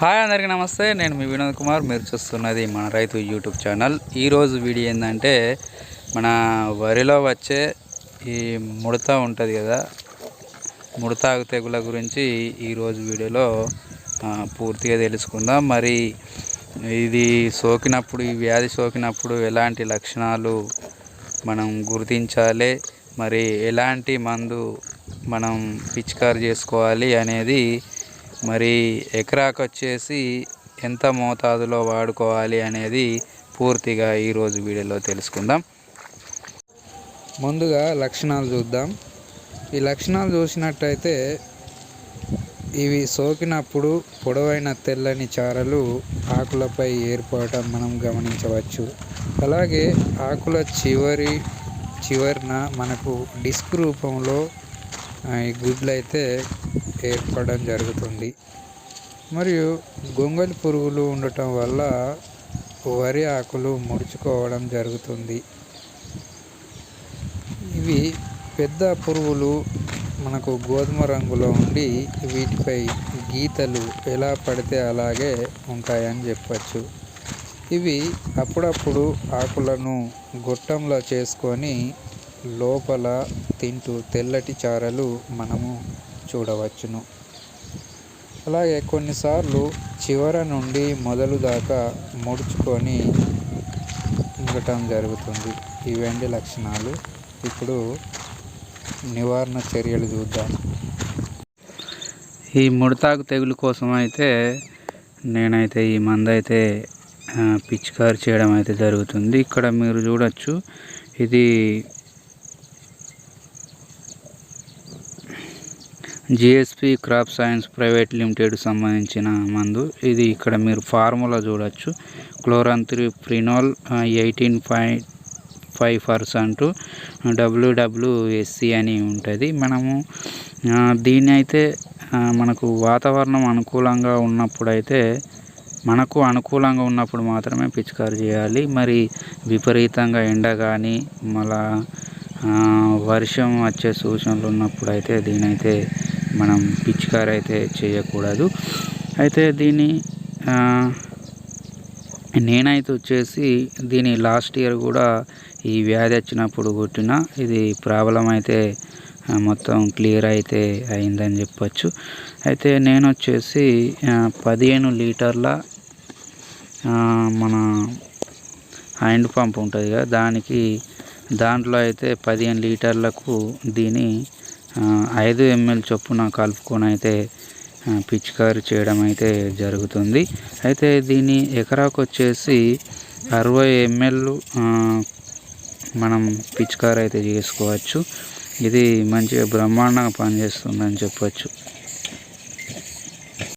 Hi అందరికీ నమస్తే నేను మీ వినోద్ కుమార్. మీరు చూస్తున్నది మన రైతు యూట్యూబ్ ఛానల్. ఈరోజు వీడియో ఏంటంటే మన వరిలో వచ్చే ఈ ముడత ఉంటుంది కదా ముడత తెగుల గురించి ఈరోజు వీడియోలో పూర్తిగా తెలుసుకుందాం. మరి ఇది సోకినప్పుడు ఈ వ్యాధి సోకినప్పుడు ఎలాంటి లక్షణాలు మనం గుర్తించాలి మరి ఎలాంటి మందు మనం పిచికారి చేసుకోవాలి అనేది మరి ఎకరాకు వచ్చేసి ఎంత మోతాదులో వాడుకోవాలి అనేది పూర్తిగా ఈరోజు వీడియోలో తెలుసుకుందాం. ముందుగా లక్షణాలు చూద్దాం. ఈ లక్షణాలు చూసినట్టయితే ఇవి సోకినప్పుడు పొడవైన తెల్లని చారలు ఆకులపై ఏర్పడటం మనం గమనించవచ్చు. అలాగే ఆకుల చివరి చివరిన మనకు డిస్క్ రూపంలో ఈ గుడ్లు అయితే ఏర్పడడం జరుగుతుంది. మరియు గొంగలి పురుగులు ఉండటం వల్ల వరి ఆకులు ముడుచుకోవడం జరుగుతుంది. ఇవి పెద్ద పురుగులు మనకు గోధుమ రంగులో ఉండి వీటిపై గీతలు ఎలా పడితే అలాగే ఉంటాయని చెప్పచ్చు. ఇవి అప్పుడప్పుడు ఆకులను గొట్టంలో చేసుకొని లోపల తింటూ తెల్లటి చారలు మనము చూడవచ్చును. అలాగే కొన్నిసార్లు చివర నుండి మొదలు దాకా ముడుచుకొని ఉండటం జరుగుతుంది. ఇవండి లక్షణాలు ఇప్పుడు నివారణ చర్యలు చూద్దాం. ఈ ముడతాకు తెగులు కోసం అయితే నేనైతే ఈ మందు అయితే పిచికారి చేయడం అయితే జరుగుతుంది. ఇక్కడ మీరు చూడొచ్చు ఇది GSP crop science private limited సంబంధించిన మందు. ఇది ఇక్కడ మీరు ఫార్ములా చూడొచ్చు. Chlorantraniliprole eighteen point five percent WWSC అని ఉంటుంది. మనము దీన్ని అయితే మనకు వాతావరణం అనుకూలంగా ఉన్నప్పుడైతే మనకు అనుకూలంగా ఉన్నప్పుడు మాత్రమే పిచికారి చేయాలి. మరి విపరీతంగా ఎండ కానీ మళ్ళా వర్షం వచ్చే సూచనలు ఉన్నప్పుడు అయితే దీనైతే మనం పిచికారి అయితే చేయకూడదు. అయితే దీన్ని నేనైతే వచ్చేసి దీని లాస్ట్ ఇయర్ కూడా ఈ వ్యాధి వచ్చినప్పుడు కొట్టిన. ఇది ప్రాబ్లం అయితే మొత్తం క్లియర్ అయితే అయిందని చెప్పచ్చు. అయితే నేను వచ్చేసి పదిహేను లీటర్ల మన హ్యాండ్ పంప్ ఉంటుంది కదా దానికి దాంట్లో అయితే పదిహేను లీటర్లకు దీని ఐదు ఎంఎల్ చొప్పున కలుపుకొని అయితే పిచికారి చేయడం అయితే జరుగుతుంది. అయితే దీని ఎకరాకు వచ్చేసి అరవై ఎంఎల్ మనం పిచికారి అయితే చేసుకోవచ్చు. ఇది మంచిగా బ్రహ్మాండంగా పనిచేస్తుందని చెప్పొచ్చు.